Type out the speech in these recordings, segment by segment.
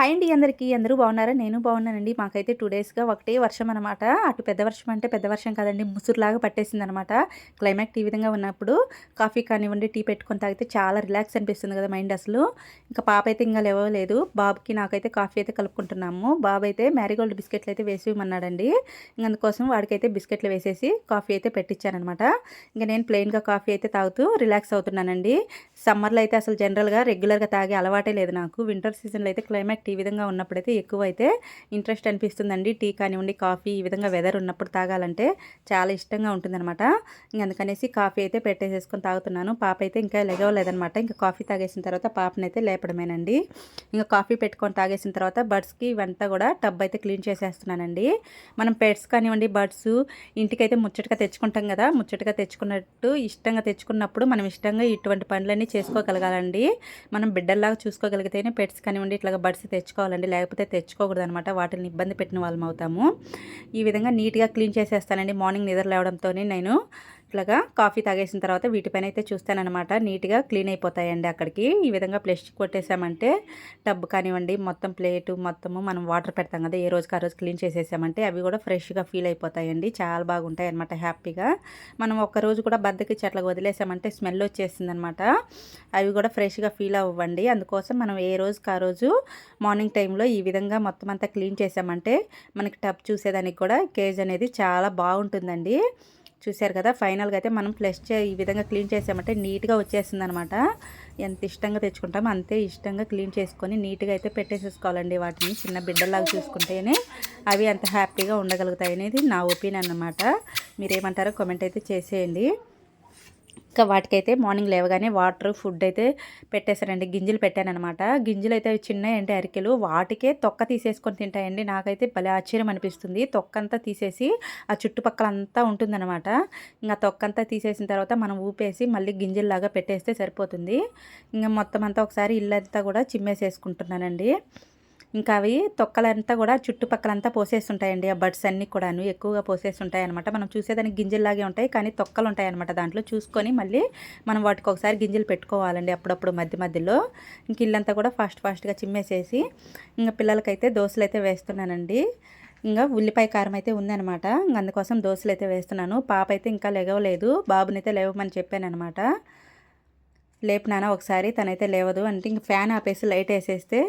Hi అండి అందరికీ. అందరూ బాగున్నారా? నేను బాగున్నానండి. మాకైతే టూ డేస్గా ఒకటే వర్షం అనమాట అటు పెద్ద వర్షం అంటే పెద్ద వర్షం కాదండి. ముసురులాగా పట్టేసింది అనమాట క్లైమాక్ట్ ఈ విధంగా ఉన్నప్పుడు కాఫీ కానివ్వండి టీ పెట్టుకొని తాగితే చాలా రిలాక్స్ అనిపిస్తుంది కదా మైండ్ అసలు. ఇంకా పాప అయితే ఇంకా లేవలేదు. బాబుకి నాకైతే కాఫీ అయితే కలుపుకుంటున్నాము. బాబు అయితే మ్యారీగోల్డ్ బిస్కెట్లు అయితే వేసి ఇవ్వమన్నాడండి. ఇంక అందుకోసం వాడికైతే బిస్కెట్లు వేసేసి కాఫీ అయితే పెట్టించానమాట ఇంకా నేను ప్లెయిన్గా కాఫీ అయితే తాగుతూ రిలాక్స్ అవుతున్నానండి. సమ్మర్లో అయితే అసలు జనరల్గా రెగ్యులర్గా తాగే అలవాటే లేదు నాకు. వింటర్ సీజన్లో అయితే క్లైమాక్ట్ ఈ విధంగా ఉన్నప్పుడైతే ఎక్కువ అయితే ఇంట్రెస్ట్ అనిపిస్తుందండి. టీ కానివ్వండి కాఫీ ఈ విధంగా వెదర్ ఉన్నప్పుడు తాగాలంటే చాలా ఇష్టంగా ఉంటుందన్నమాట. ఇంక అందుకనేసి కాఫీ అయితే పెట్టేసేసుకొని తాగుతున్నాను. పాప అయితే ఇంకా లెగవలేదనమాట ఇంకా కాఫీ తాగేసిన తర్వాత పాపనైతే లేపడమేనండి. ఇంకా కాఫీ పెట్టుకొని తాగేసిన తర్వాత బర్డ్స్కి ఇవంతా కూడా టబ్ అయితే క్లీన్ చేసేస్తున్నానండి. మనం పెట్స్ కానివ్వండి బర్డ్స్ ఇంటికైతే ముచ్చటగా తెచ్చుకుంటాం కదా ముచ్చటగా తెచ్చుకున్నట్టు ఇష్టంగా తెచ్చుకున్నప్పుడు మనం ఇష్టంగా ఇటువంటి పనులన్నీ చేసుకోగలగాలండి. మనం బిడ్డల్లాగా చూసుకోగలిగితేనే పెట్స్ కానివ్వండి ఇట్లా బర్డ్స్ తెచ్చుకోవాలండి లేకపోతే తెచ్చుకోకూడదు అనమాట వాటిని ఇబ్బంది పెట్టిన వాళ్ళం అవుతాము ఈ విధంగా నీట్గా క్లీన్ చేసేస్తానండి. మార్నింగ్ నిద్ర లేవడంతో నేను ఇట్లాగా కాఫీ తాగేసిన తర్వాత వీటిపైన అయితే చూస్తానమాట నీట్గా క్లీన్ అయిపోతాయండి అక్కడికి. ఈ విధంగా ప్లస్ కొట్టేసామంటే టబ్ కానివ్వండి మొత్తం ప్లేటు మొత్తము మనం వాటర్ పెడతాం కదా ఏ రోజుకి ఆ రోజు క్లీన్ చేసేసామంటే అవి కూడా ఫ్రెష్గా ఫీల్ అయిపోతాయండి. చాలా బాగుంటాయి అనమాట హ్యాపీగా. మనం ఒక్కరోజు కూడా బద్దకి చెట్లకు వదిలేసామంటే స్మెల్ వచ్చేసింది అనమాట అవి కూడా ఫ్రెష్గా ఫీల్ అవ్వండి. అందుకోసం మనం ఏ రోజుకి ఆ రోజు మార్నింగ్ టైంలో ఈ విధంగా మొత్తం అంతా క్లీన్ చేసామంటే మనకి టబ్ చూసేదానికి కూడా కేజ్ అనేది చాలా బాగుంటుందండి. చూశారు కదా ఫైనల్గా అయితే మనం ఫ్లెష్ చే ఈ విధంగా క్లీన్ చేసామంటే నీట్గా వచ్చేస్తుంది అనమాట ఎంత ఇష్టంగా తెచ్చుకుంటామో అంతే ఇష్టంగా క్లీన్ చేసుకొని నీట్గా అయితే పెట్టేసేసుకోవాలండి వాటిని చిన్న బిడ్డలాగా చూసుకుంటేనే అవి అంత హ్యాపీగా ఉండగలుగుతాయి అనేది నా ఒపీనియన్ అనమాట మీరేమంటారో కామెంట్ అయితే చేసేయండి. ఇంకా వాటికైతే మార్నింగ్ లేవగానే వాటర్ ఫుడ్ అయితే పెట్టేశారండి గింజలు పెట్టానమాట గింజలు అయితే చిన్న అంటే అరికెలు. వాటికే తొక్క తీసేసుకొని తింటాయండి. నాకైతే భలే ఆశ్చర్యం అనిపిస్తుంది. తొక్క అంతా తీసేసి ఆ చుట్టుపక్కల అంతా ఉంటుందన్నమాట. ఇంకా తొక్క అంతా తీసేసిన తర్వాత మనం ఊపేసి మళ్ళీ గింజల్లాగా పెట్టేస్తే సరిపోతుంది. ఇంకా మొత్తం అంతా ఒకసారి ఇల్లంతా కూడా చిమ్మేసేసుకుంటున్నానండి. ఇంకా అవి తొక్కలంతా కూడా చుట్టుపక్కలంతా పోసేస్తుంటాయండి. ఆ బడ్స్ అన్నీ కూడాను ఎక్కువగా పోసేస్తుంటాయి అనమాట మనం చూసేదానికి గింజల్లాగే ఉంటాయి. కానీ తొక్కలు ఉంటాయి అనమాట దాంట్లో. చూసుకొని మళ్ళీ మనం వాటికి ఒకసారి గింజలు పెట్టుకోవాలండి అప్పుడప్పుడు మధ్య మధ్యలో. ఇంక ఇల్లంతా కూడా ఫాస్ట్ ఫాస్ట్గా చిమ్మేసేసి ఇంకా పిల్లలకైతే దోశలు అయితే వేస్తున్నానండి. ఇంకా ఉల్లిపాయ కారం అయితే ఉందనమాట ఇంకా అందుకోసం దోశలు అయితే వేస్తున్నాను. పాప అయితే ఇంకా లెగవలేదు బాబునైతే లేవమని చెప్పాను అనమాట లేపినానా ఒకసారి? తనైతే లేవదు అంటే ఇంక ఫ్యాన్ ఆపేసి లైట్ వేసేస్తే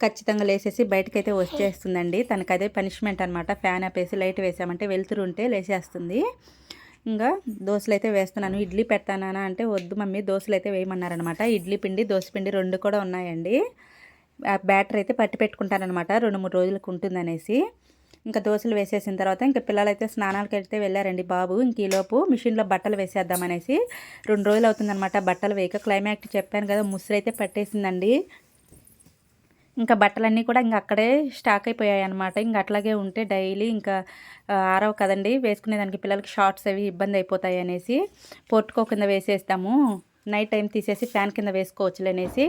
ఖచ్చితంగా లేసేసి బయటకైతే వచ్చేస్తుందండి. తనకు అదే పనిష్మెంట్ అనమాట ఫ్యాన్ ఆపేసి లైట్ వేసామంటే వెళ్తురు ఉంటే లేచేస్తుంది ఇంకా దోశలు అయితే వేస్తున్నాను. ఇడ్లీ పెడతానా అంటే వద్దు మమ్మీ దోశలు అయితే వేయమన్నారనమాట ఇడ్లీ పిండి దోశ పిండి రెండు కూడా ఉన్నాయండి. బ్యాటర్ అయితే పట్టి పెట్టుకుంటానమాట రెండు మూడు రోజులకు ఉంటుందనేసి. ఇంకా దోశలు వేసేసిన తర్వాత ఇంకా పిల్లలు అయితే స్నానాలకు వెళ్తే వెళ్ళారండి బాబు. ఇంక ఈలోపు మిషన్లో బట్టలు వేసేద్దామనేసి రెండు రోజులు అవుతుందన్నమాట బట్టలు వేయక. క్లైమాక్ట్ చెప్పాను కదా ముసురు పట్టేసిందండి. ఇంకా బట్టలన్నీ కూడా ఇంకా అక్కడే స్టాక్ అయిపోయాయి అనమాట ఇంకా అట్లాగే ఉంటే డైలీ ఇంకా ఆరవు కదండి వేసుకునేదానికి పిల్లలకి షార్ట్స్ అవి ఇబ్బంది అయిపోతాయి అనేసి పొట్టుకో కింద వేసేస్తాము. నైట్ టైం తీసేసి ఫ్యాన్ కింద వేసుకోవచ్చు అనేసి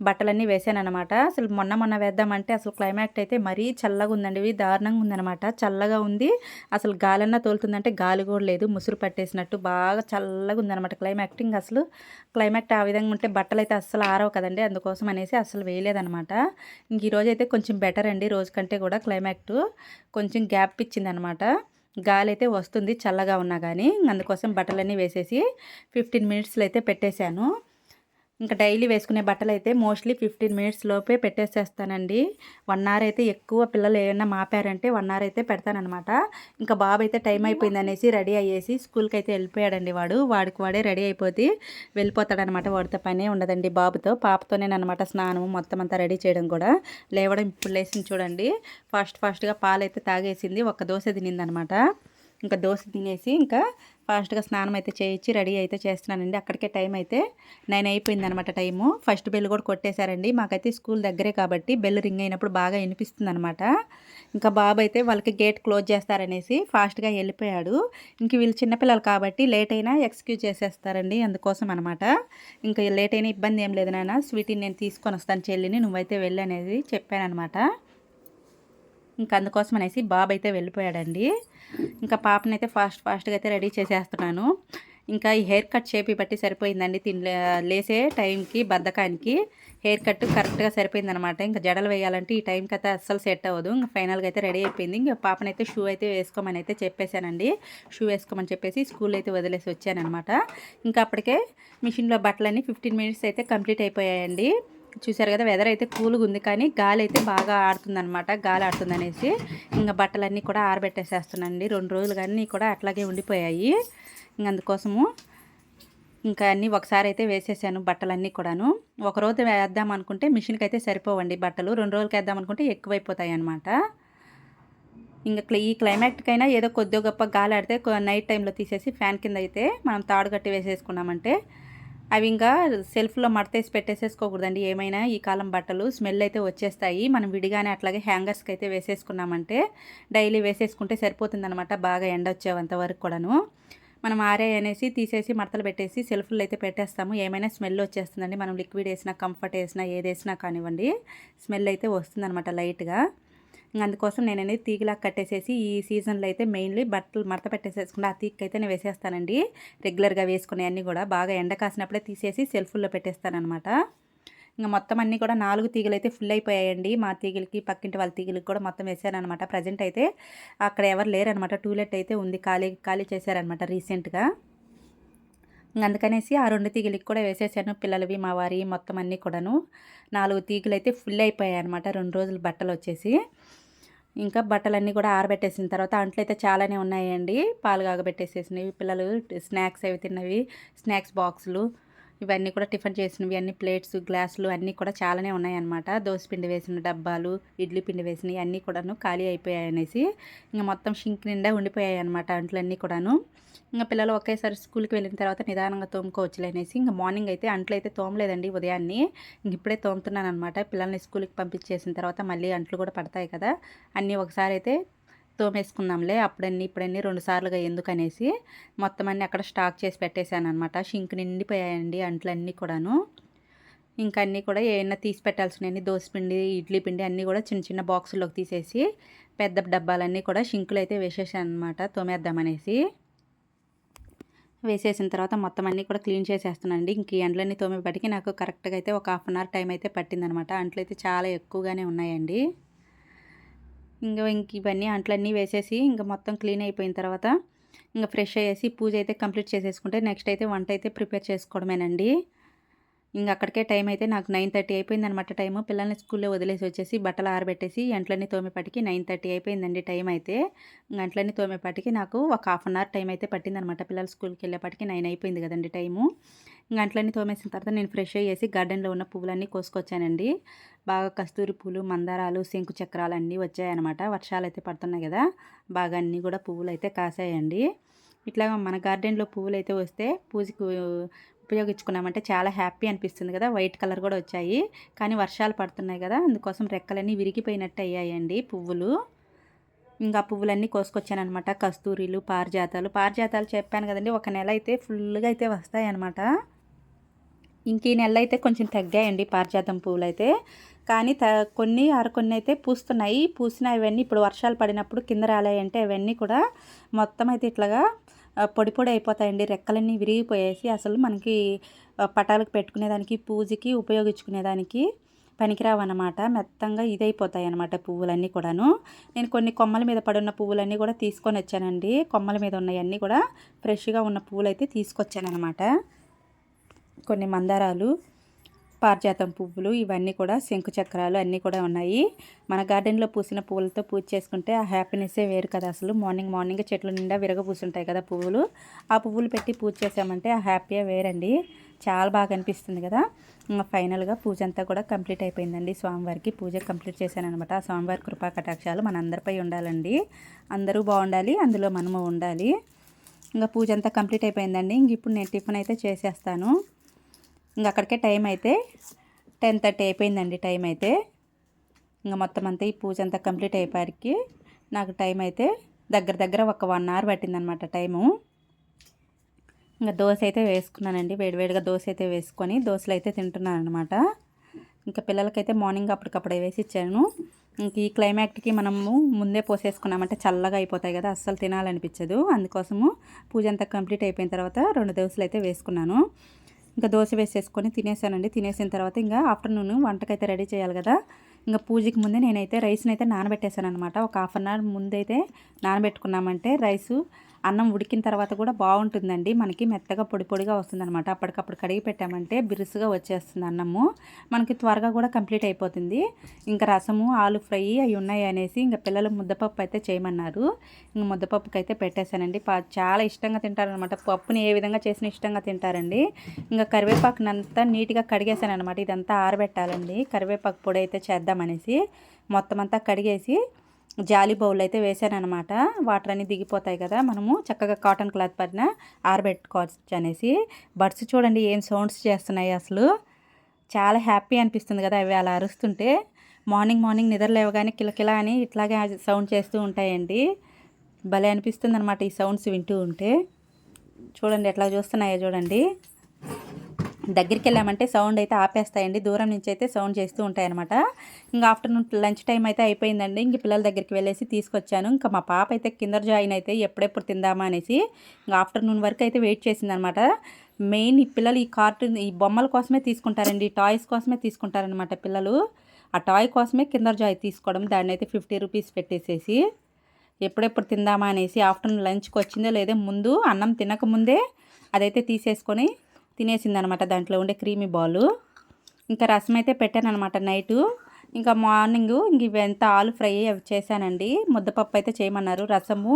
బట్టలన్నీ వేసాను అనమాట అసలు మొన్న మొన్న వేద్దామంటే అసలు క్లైమాక్ట్ అయితే మరీ చల్లగా ఉందండి. ఇవి దారుణంగా ఉందనమాట చల్లగా ఉంది. అసలు గాలన్నా తోలుతుందంటే గాలి కూడా లేదు. ముసురు పట్టేసినట్టు బాగా చల్లగా ఉందనమాట క్లైమాక్టింగ్ అసలు క్లైమాక్ట్ ఆ విధంగా ఉంటే బట్టలు అయితే అస్సలు ఆరవు కదండి. అందుకోసం అనేసి అసలు వేయలేదనమాట ఇంక ఈరోజు అయితే కొంచెం బెటర్ అండి. రోజు కంటే కూడా క్లైమాక్ట్ కొంచెం గ్యాప్ ఇచ్చిందనమాట గాలి అయితే వస్తుంది చల్లగా ఉన్నా కానీ అందుకోసం బట్టలన్నీ వేసేసి ఫిఫ్టీన్ మినిట్స్లో అయితే పెట్టేశాను. ఇంకా డైలీ వేసుకునే బట్టలు అయితే మోస్ట్లీ ఫిఫ్టీన్ మినిట్స్ లోపే పెట్టేసేస్తానండి. వన్ అవర్ అయితే ఎక్కువ పిల్లలు ఏమైనా మాపారంటే వన్ అవర్ అయితే పెడతానమాట ఇంకా బాబు అయితే టైం అయిపోయింది అనేసి రెడీ అయ్యేసి స్కూల్కి అయితే వెళ్ళిపోయాడండి వాడు. వాడికి వాడే రెడీ అయిపోతే వెళ్ళిపోతాడనమాట వాడితో పనే ఉండదండి బాబుతో. పాపతోనేనమాట స్నానం మొత్తం అంతా రెడీ చేయడం కూడా. లేవడం ఇప్పుడు లేచింది చూడండి. ఫాస్ట్ ఫాస్ట్గా పాలు అయితే తాగేసింది. ఒక దోశ తినిందనమాట ఇంకా దోశ తినేసి ఇంకా ఫాస్ట్గా స్నానం అయితే చేయించి రెడీ అయితే చేస్తున్నానండి. అక్కడికే టైం అయితే నైన్ అయిపోయింది అనమాట టైము. ఫస్ట్ బెల్ కూడా కొట్టేశారండి. మాకైతే స్కూల్ దగ్గరే కాబట్టి బెల్ రింగ్ అయినప్పుడు బాగా వినిపిస్తుంది అనమాట ఇంకా బాబు అయితే వాళ్ళకి గేట్ క్లోజ్ చేస్తారనేసి ఫాస్ట్గా వెళ్ళిపోయాడు. ఇంక వీళ్ళు చిన్నపిల్లలు కాబట్టి లేట్ అయినా ఎక్స్క్యూజ్ చేసేస్తారండి అందుకోసం అనమాట. ఇంకా లేట్ అయినా ఇబ్బంది ఏం లేదు నాన్న. స్వీట్ని నేను తీసుకొని వస్తాను చెల్లిని. నువ్వైతే వెళ్ళి అనేది చెప్పాను అనమాట ఇంకా అందుకోసం అనేసి బాబు అయితే వెళ్ళిపోయాడండి. ఇంకా పాపనైతే ఫాస్ట్ ఫాస్ట్గా అయితే రెడీ చేసేస్తున్నాను. ఇంకా ఈ హెయిర్ కట్ చేపి బట్టి సరిపోయిందండి తినలే లేసే టైంకి బద్ధకానికి హెయిర్ కట్ కరెక్ట్గా సరిపోయిందనమాట. ఇంకా జడలు వేయాలంటే ఈ టైంకి అయితే అస్సలు సెట్ అవ్వదు. ఇంకా ఫైనల్గా అయితే రెడీ అయిపోయింది. ఇంకా పాపనైతే షూ అయితే వేసుకోమని అయితే చెప్పేశానండి. షూ వేసుకోమని చెప్పేసి స్కూల్ అయితే వదిలేసి వచ్చానమాట ఇంకా అప్పటికే మిషన్లో బట్టలన్నీ ఫిఫ్టీన్ మినిట్స్ అయితే కంప్లీట్ అయిపోయాయండి. చూసారు కదా వెదర్ అయితే కూల్గా ఉంది. కానీ గాలి అయితే బాగా ఆడుతుందనమాట గాలి ఆడుతుంది అనేసి ఇంకా బట్టలన్నీ కూడా ఆరబెట్టేసేస్తున్నానండి. రెండు రోజులు కానీ కూడా అట్లాగే ఉండిపోయాయి. ఇంక అందుకోసము ఇంకా అన్నీ ఒకసారి అయితే వేసేసాను బట్టలన్నీ కూడాను. ఒకరోజు వేద్దాం అనుకుంటే మిషన్కి అయితే సరిపోవండి బట్టలు. రెండు రోజులకి వేద్దాం అనుకుంటే ఎక్కువైపోతాయి అనమాట ఇంకా ఈ క్లైమేట్కైనా ఏదో కొద్దిగా గొప్ప గాలి ఆడితే నైట్ టైంలో తీసేసి ఫ్యాన్ కింద అయితే మనం తాడు కట్టి వేసేసుకున్నామంటే అవి ఇంకా సెల్ఫ్లో మడతేసి పెట్టేసేసుకోకూడదండి. ఏమైనా ఈ కాలం బట్టలు స్మెల్ అయితే వచ్చేస్తాయి. మనం విడిగానే అట్లాగే హ్యాంగర్స్కి అయితే వేసేసుకున్నామంటే డైలీ వేసేసుకుంటే సరిపోతుందనమాట బాగా ఎండ వచ్చేంత వరకు కూడాను. మనం ఆరే అనేసి తీసేసి మడతలు పెట్టేసి సెల్ఫ్లో అయితే పెట్టేస్తాము. ఏమైనా స్మెల్ వచ్చేస్తుందండి. మనం లిక్విడ్ వేసినా కంఫర్ట్ వేసినా ఏది వేసినా కానివ్వండి స్మెల్ అయితే వస్తుందనమాట లైట్గా. అందుకోసం నేను అనేది తీగలా కట్టేసేసి ఈ సీజన్లో అయితే మెయిన్లీ బట్టలు మడత పెట్టేసేసుకుంటే. ఆ తీగకి అయితే నేను వేసేస్తానండి. రెగ్యులర్గా వేసుకునే అన్నీ కూడా బాగా ఎండ కాసినప్పుడే తీసేసి సెల్ఫ్లో పెట్టేస్తానమాట ఇంకా మొత్తం అన్నీ కూడా నాలుగు తీగలు అయితే ఫుల్ అయిపోయాయండి. మా తీగలకి పక్కింటి వాళ్ళ తీగలకి కూడా మొత్తం వేసారనమాట ప్రజెంట్ అయితే అక్కడ ఎవరు లేరనమాట టూలెట్ అయితే ఉంది. ఖాళీ ఖాళీ చేశారనమాట రీసెంట్గా. అందుకనేసి ఆ రెండు తీగలకి కూడా వేసేసాను. పిల్లలవి మా వారి మొత్తం అన్నీ కూడాను. నాలుగు తీగలు అయితే ఫుల్ అయిపోయాయి అనమాట రెండు రోజులు బట్టలు వచ్చేసి. ఇంకా బట్టలన్నీ కూడా ఆరబెట్టేసిన తర్వాత అంట్లు అయితే చాలానే ఉన్నాయండి. పాలు కాగబెట్టేసేసినవి పిల్లలు స్నాక్స్ అవి తిన్నవి స్నాక్స్ బాక్సులు. ఇవన్నీ కూడా టిఫిన్ చేసినవి అన్ని ప్లేట్స్ గ్లాసులు అన్నీ కూడా చాలానే ఉన్నాయన్నమాట. పిండి వేసిన డబ్బాలు ఇడ్లీ పిండి వేసినవి అన్నీ కూడాను ఖాళీ అయిపోయాయి అనేసి ఇంకా మొత్తం షింక్ నిండా ఉండిపోయాయి అనమాట అంట్లన్నీ కూడాను. ఇంకా పిల్లలు ఒకేసారి స్కూల్కి వెళ్ళిన తర్వాత నిదానంగా తోముకోవచ్చులేనేసి ఇంకా మార్నింగ్ అయితే అంట్లు అయితే తోమలేదండి ఉదయాన్నే. ఇంక ఇప్పుడే తోముతున్నాను అనమాట పిల్లల్ని స్కూల్కి పంపించేసిన తర్వాత మళ్ళీ అంట్లు కూడా పడతాయి కదా. అన్నీ ఒకసారి అయితే తోమేసుకుందాంలే అప్పుడన్నీ ఇప్పుడన్నీ రెండు సార్లుగా ఎందుకనేసి మొత్తం అన్నీ అక్కడ స్టాక్ చేసి పెట్టేశాను అనమాట షింక్ నిండిపోయాయండి అంట్లన్నీ కూడాను. ఇంకా అన్నీ కూడా ఏమైనా తీసి పెట్టాల్సినవి పిండి ఇడ్లీ పిండి అన్నీ కూడా చిన్న చిన్న బాక్సుల్లోకి తీసేసి పెద్ద డబ్బాలన్నీ కూడా షింకులు అయితే వేసేసాను అనమాట తోమేద్దామనేసి. వేసేసిన తర్వాత మొత్తం అన్నీ కూడా క్లీన్ చేసేస్తున్నానండి. ఇంక ఈ ఎండ్లన్నీ తోమేపటికి నాకు కరెక్ట్గా అయితే ఒక హాఫ్ అన్ అవర్ టైం అయితే పట్టిందనమాట అంట్లు అయితే చాలా ఎక్కువగానే ఉన్నాయండి. ఇంకా ఇంక ఇవన్నీ అంట్లన్నీ వేసేసి ఇంకా మొత్తం క్లీన్ అయిపోయిన తర్వాత ఇంకా ఫ్రెష్ అయ్యేసి పూజ అయితే కంప్లీట్ చేసేసుకుంటే నెక్స్ట్ అయితే వంట అయితే ప్రిపేర్ చేసుకోవడమేనండి. ఇంకా అక్కడికే టైం అయితే నాకు నైన్ థర్టీ అయిపోయింది అనమాట టైము. పిల్లల్ని స్కూల్లో వదిలేసి వచ్చేసి బట్టలు ఆరబెట్టేసి ఎంట్లన్నీ తోమేపాటికి నైన్ థర్టీ అయిపోయిందండి టైం అయితే. గంటలన్నీ తోమేపాటికి నాకు ఒక హాఫ్ అన్ అవర్ టైం అయితే పట్టిందనమాట పిల్లలు స్కూల్కి వెళ్ళేపాటికి నైన్ అయిపోయింది కదండి టైము. గంటలన్నీ తోమేసిన తర్వాత నేను ఫ్రెష్ అయ్యేసి గార్డెన్లో ఉన్న పువ్వులన్నీ కోసుకొచ్చానండి. బాగా కస్తూరి పూలు మందారాలు శంకు చక్రాలు అన్నీ వచ్చాయన్నమాట. వర్షాలు అయితే పడుతున్నాయి కదా బాగా అన్నీ కూడా పువ్వులు అయితే కాసాయండి. ఇట్లా మన గార్డెన్లో పువ్వులు అయితే వస్తే పూజకు ఉపయోగించుకున్నామంటే చాలా హ్యాపీ అనిపిస్తుంది కదా వైట్ కలర్ కూడా వచ్చాయి. కానీ వర్షాలు పడుతున్నాయి కదా అందుకోసం రెక్కలన్నీ విరిగిపోయినట్టు అయ్యాయండి పువ్వులు. ఇంకా పువ్వులన్నీ కోసుకొచ్చానమాట కస్తూరీలు పారిజాతాలు పారిజాతాలు చెప్పాను కదండి ఒక నెల అయితే ఫుల్గా అయితే వస్తాయి అనమాట ఇంక ఈ నెల అయితే కొంచెం తగ్గాయండి పారిజాతం పువ్వులు అయితే కానీ త కొన్ని కొన్ని అయితే పూస్తున్నాయి. పూసిన అవన్నీ ఇప్పుడు వర్షాలు పడినప్పుడు కింద రాలేయంటే అవన్నీ కూడా మొత్తం అయితే ఇట్లాగా పొడి పొడి అయిపోతాయండి. రెక్కలన్నీ విరిగిపోయేసి అసలు మనకి పటాలకు పెట్టుకునేదానికి పూజకి ఉపయోగించుకునేదానికి పనికిరావన్నమాట. మెత్తంగా ఇదైపోతాయి అన్నమాట పువ్వులన్నీ కూడాను. నేను కొన్ని కొమ్మల మీద పడున్న పువ్వులన్నీ కూడా తీసుకొని వచ్చానండి కొమ్మల మీద ఉన్నవన్నీ కూడా ఫ్రెష్గా ఉన్న పువ్వులు అయితే తీసుకొచ్చానమాట కొన్ని మందారాలు పారిజాతం పువ్వులు ఇవన్నీ కూడా శంకు చక్రాలు అన్నీ కూడా ఉన్నాయి. మన గార్డెన్లో పూసిన పువ్వులతో పూజ చేసుకుంటే ఆ హ్యాపీనెస్సే వేరు కదా అసలు. మార్నింగ్ మార్నింగ్ చెట్ల నిండా విరగ పూసుంటాయి కదా పువ్వులు. ఆ పువ్వులు పెట్టి పూజ చేసామంటే ఆ హ్యాపీయే వేరండి. చాలా బాగా అనిపిస్తుంది కదా. ఫైనల్గా పూజ అంతా కూడా కంప్లీట్ అయిపోయిందండి. స్వామివారికి పూజ కంప్లీట్ చేశానమాట ఆ స్వామివారి కృపా కటాక్షాలు మన అందరిపై ఉండాలండి. అందరూ బాగుండాలి అందులో మనము ఉండాలి. ఇంకా పూజ అంతా కంప్లీట్ అయిపోయిందండి. ఇంక ఇప్పుడు నేను టిఫిన్ అయితే చేసేస్తాను. ఇంకా అక్కడికే టైం అయితే టెన్ థర్టీ అయిపోయిందండి టైం అయితే. ఇంకా మొత్తం అంతా ఈ పూజ అంతా కంప్లీట్ అయిపోయారికి నాకు టైం అయితే దగ్గర దగ్గర ఒక వన్ అవర్ పట్టిందనమాట టైము. ఇంకా దోశ అయితే వేసుకున్నానండి వేడివేడిగా దోశ అయితే వేసుకొని దోశలు అయితే తింటున్నాను అనమాట ఇంకా పిల్లలకైతే మార్నింగ్ అప్పటికప్పుడే వేసి ఇచ్చాను. ఇంక ఈ క్లైమాక్ట్కి మనము ముందే పోసేసుకున్నామంటే చల్లగా అయిపోతాయి కదా అస్సలు తినాలనిపించదు. అందుకోసము పూజ అంతా కంప్లీట్ అయిపోయిన తర్వాత రెండు దోశలు అయితే వేసుకున్నాను. ఇంకా దోశ వేసేసుకొని తినేసానండి. తినేసిన తర్వాత ఇంకా ఆఫ్టర్నూన్ వంటకైతే రెడీ చేయాలి కదా. ఇంకా పూజకి ముందే నేనైతే రైస్ని అయితే నానబెట్టేశాను అనమాట ఒక హాఫ్ అన్ అవర్ ముందైతే నానబెట్టుకున్నామంటే రైసు అన్నం ఉడికిన తర్వాత కూడా బాగుంటుందండి. మనకి మెత్తగా పొడి పొడిగా వస్తుందన్నమాట. అప్పటికప్పుడు కడిగి పెట్టామంటే బిరుసుగా వచ్చేస్తుంది అన్నము. మనకి త్వరగా కూడా కంప్లీట్ అయిపోతుంది. ఇంకా రసము ఆలు ఫ్రై అవి ఉన్నాయి అనేసి ఇంకా పిల్లలు ముద్దపప్పు అయితే చేయమన్నారు. ఇంకా ముద్దపప్పుకి అయితే పెట్టేశానండి చాలా ఇష్టంగా తింటారనమాట పప్పుని ఏ విధంగా చేసిన ఇష్టంగా తింటారండి. ఇంకా కరివేపాకునంతా నీట్గా కడిగేశాను అనమాట ఇదంతా ఆరబెట్టాలండి. కరివేపాకు పొడి అయితే చేద్దామనేసి మొత్తం అంతా కడిగేసి జాలి బౌల్ అయితే వేసానమాట వాటర్ అన్నీ దిగిపోతాయి కదా మనము చక్కగా కాటన్ క్లాత్ పైన ఆరబెట్టుకోవచ్చు అనేసి. బడ్స్ చూడండి ఏం సౌండ్స్ చేస్తున్నాయి అసలు. చాలా హ్యాపీ అనిపిస్తుంది కదా అవి అలా అరుస్తుంటే. మార్నింగ్ మార్నింగ్ నిద్ర లేవగానే కిలకిల అని ఇట్లాగే సౌండ్ చేస్తూ ఉంటాయండి. భలే అనిపిస్తుంది అనమాట ఈ సౌండ్స్ వింటూ ఉంటే. చూడండి ఎట్లా చూస్తున్నాయో చూడండి. దగ్గరికి వెళ్ళామంటే సౌండ్ అయితే ఆపేస్తాయండి. దూరం నుంచి అయితే సౌండ్ చేస్తూ ఉంటాయన్నమాట. ఇంకా ఆఫ్టర్నూన్ లంచ్ టైం అయితే అయిపోయిందండి. ఇంక పిల్లల దగ్గరికి వెళ్ళేసి తీసుకొచ్చాను. ఇంకా మా పాప అయితే కింద జాయిన్ అయితే ఎప్పుడెప్పుడు తిందామా అనేసి ఇంకా ఆఫ్టర్నూన్ వరకు అయితే వెయిట్ చేసిందనమాట మెయిన్ ఈ పిల్లలు ఈ కార్టూన్ ఈ బొమ్మల కోసమే తీసుకుంటారండి. టాయ్స్ కోసమే తీసుకుంటారనమాట పిల్లలు. ఆ టాయ్ కోసమే కిందర్ జాయ్ తీసుకోవడం. దాన్ని అయితే ఫిఫ్టీ రూపీస్ పెట్టేసేసి ఎప్పుడెప్పుడు తిందామా అనేసి ఆఫ్టర్నూన్ లంచ్కి వచ్చిందో లేదో ముందు అన్నం తినకముందే అదైతే తీసేసుకొని తినేసిందనమాట దాంట్లో ఉండే క్రీమీ బాలు. ఇంకా రసం అయితే పెట్టాను అనమాట నైటు. ఇంకా మార్నింగ్ ఇంక ఇవంతా ఆలు ఫ్రై అవి చేశానండి. ముద్దపప్పు అయితే చేయమన్నారు. రసము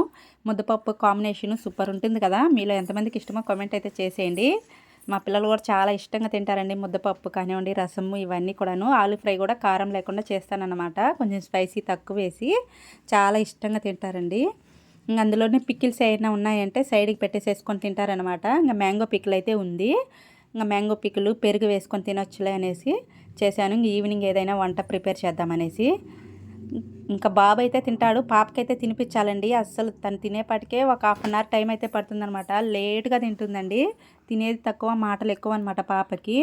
ముద్దపప్పు కాంబినేషన్ సూపర్ ఉంటుంది కదా. మీలో ఎంతమందికి ఇష్టమో కామెంట్ అయితే చేసేయండి. మా పిల్లలు కూడా చాలా ఇష్టంగా తింటారండి ముద్దపప్పు కానివ్వండి రసము ఇవన్నీ కూడాను. ఆలు ఫ్రై కూడా కారం లేకుండా చేస్తానన్నమాట. కొంచెం స్పైసీ తక్కువ వేసి చాలా ఇష్టంగా తింటారండి. ఇంకా అందులోనే పిక్కిల్స్ ఏమైనా ఉన్నాయంటే సైడ్కి పెట్టేసేసుకొని తింటారనమాట ఇంకా మ్యాంగో పిక్కిల్ అయితే ఉంది. ఇంకా మ్యాంగో పిక్కులు పెరుగు వేసుకొని తినొచ్చులే అనేసి చేశాను. ఇంక ఈవినింగ్ ఏదైనా వంట ప్రిపేర్ చేద్దామనేసి ఇంకా బాబు అయితే తింటాడు. పాపకైతే తినిపించాలండి. అస్సలు తను తినేపాటికే ఒక హాఫ్ అన్ అవర్ టైం అయితే పడుతుందనమాట లేట్గా తింటుందండి. తినేది తక్కువ మాటలు ఎక్కువ అనమాట పాపకి.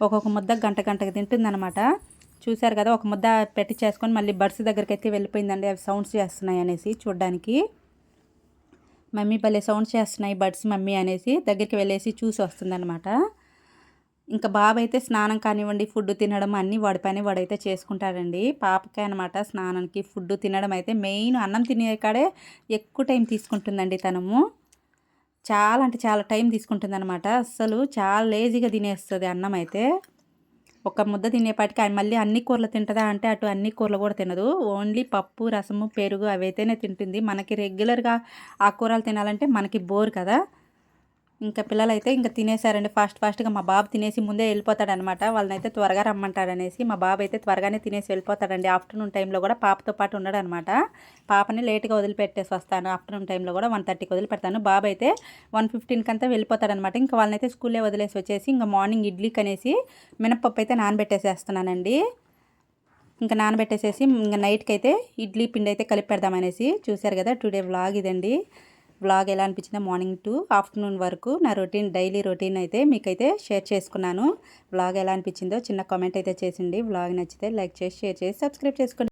ఒక్కొక్క ముద్ద గంట గంటకు తింటుందనమాట చూశారు కదా ఒక ముద్ద పెట్టి చేసుకొని మళ్ళీ బర్డ్స్ దగ్గరికి అయితే వెళ్ళిపోయిందండి. అవి సౌండ్స్ చేస్తున్నాయి అనేసి చూడ్డానికి. మమ్మీ భలే సౌండ్స్ చేస్తున్నాయి బడ్స్ మమ్మీ అనేసి దగ్గరికి వెళ్ళేసి చూసి వస్తుందనమాట ఇంకా బాబు అయితే స్నానం కానివ్వండి ఫుడ్ తినడం అన్నీ వాడి పని వాడైతే చేసుకుంటాడండి. పాపకే అనమాట స్నానానికి ఫుడ్ తినడం అయితే మెయిన్ అన్నం తినే కాడే ఎక్కువ టైం తీసుకుంటుందండి తనము చాలా అంటే చాలా టైం తీసుకుంటుంది అసలు అస్సలు చాలా లేజీగా తినేస్తుంది అన్నం అయితే. ఒక ముద్ద తినేపాటికి ఆయన మళ్ళీ అన్ని కూరలు తింటుందా అంటే అటు అన్ని కూరలు కూడా తినదు. ఓన్లీ పప్పు రసము పెరుగు అవైతేనే తింటుంది. మనకి రెగ్యులర్గా ఆ కూరలు తినాలంటే మనకి బోర్ కదా. ఇంకా పిల్లలు అయితే ఇంకా తినేసారండి ఫాస్ట్ ఫాస్ట్గా మా బాబు తినేసి ముందే వెళ్ళిపోతాడనమాట. వాళ్ళనైతే త్వరగా రమ్మంటాడనేసి మా బాబు అయితే త్వరగానే తినేసి వెళ్ళిపోతాడండి. ఆఫ్టర్నూన్ టైంలో కూడా పాపతో పాటు ఉన్నాడనమాట పాపని లేట్గా వదిలిపెట్టేసి వస్తాను. ఆఫ్టర్నూన్ టైంలో కూడా వన్ థర్టీకి వదిలిపెడతాను. బాబు అయితే వన్ ఫిఫ్టీన్కి అంతా వెళ్ళిపోతాడనమాట. ఇంకా వాళ్ళనైతే స్కూల్లో వదిలేసి వచ్చేసి ఇంకా మార్నింగ్ ఇడ్లీ అనేసి మినపప్పు అయితే నానబెట్టేసేస్తున్నానండి. ఇంకా నానబెట్టేసేసి ఇంకా నైట్కి అయితే ఇడ్లీ పిండి అయితే కలిపి పెడదామనేసి చూశారు కదా టుడే వ్లాగ్ ఇదండి. వ్లాగ్ ఎలా అనిపించిందో మార్నింగ్ టు ఆఫ్టర్నూన్ వరకు నా రొటీన్ డైలీ రొటీన్ అయితే మీకైతే షేర్ చేసుకున్నాను. వ్లాగ్ ఎలా అనిపించిందో చిన్న కామెంట్ అయితే చేసిండి. వ్లాగ్ నచ్చితే లైక్ చేసి షేర్ చేసి సబ్స్క్రైబ్ చేసుకోండి.